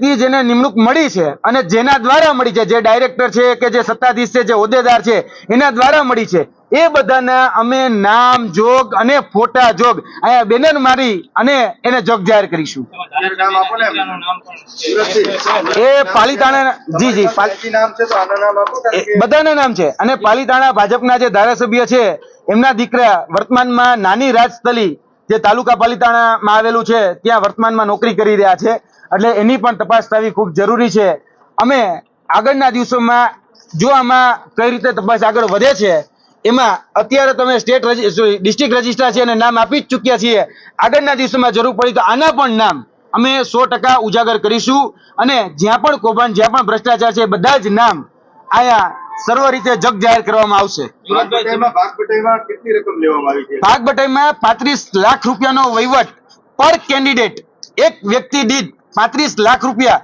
જેને નિમણૂક મળી છે અને જેના દ્વારા મળી છે જે ડાયરેક્ટર છે કે જે સત્તાધીશ છે જે હોદ્દેદાર છે એના દ્વારા મળી છે. એ બધાના અમે નામ જોગ અને ફોટા જોગ અહીંયા બેનર મારી અને એને જોગ જાહેર કરીશું. એ પાલીતાણા જી જી પાલ- પાલિકી નામ છે તો આના નામ આપો કારણ એ કે બધાના નામ છે. અને પાલીતાણા ભાજપના જે ધારાસભ્ય છે એમના દીકરા વર્તમાનમાં નાની રાજસ્થલી જે તાલુકા પાલિતાણામાં આવેલું છે, ત્યાં વર્તમાનમાં નોકરી કરી રહ્યા છે. એટલે એની પણ તપાસ થવી ખૂબ જરૂરી છે. અમે આગળના દિવસોમાં જો આમાં કઈ રીતે તપાસ આગળ વધે છે, એમાં અત્યારે તમે સ્ટેટ ડિસ્ટ્રિક્ટ રજિસ્ટ્રાર છે એને નામ આપી જ ચૂક્યા છીએ. આગળના દિવસોમાં જરૂર પડી તો આના પણ નામ અમે સો ટકા ઉજાગર કરીશું. અને જ્યાં પણ કૌભાંડ, જ્યાં પણ ભ્રષ્ટાચાર છે, બધા જ નામ આયા સર્વ રીતે જગ જાહેર કરવામાં આવશે. ભાગ બટાઈમાં ભાગ બટાઈમાં કેટલી રકમ લેવામાં આવી છે? ભાગ બટાઈમાં પાંત્રીસ લાખ રૂપિયાનો વહીવટ પર કેન્ડિડેટ. એક વ્યક્તિ દીઠ પાંત્રીસ લાખ રૂપિયા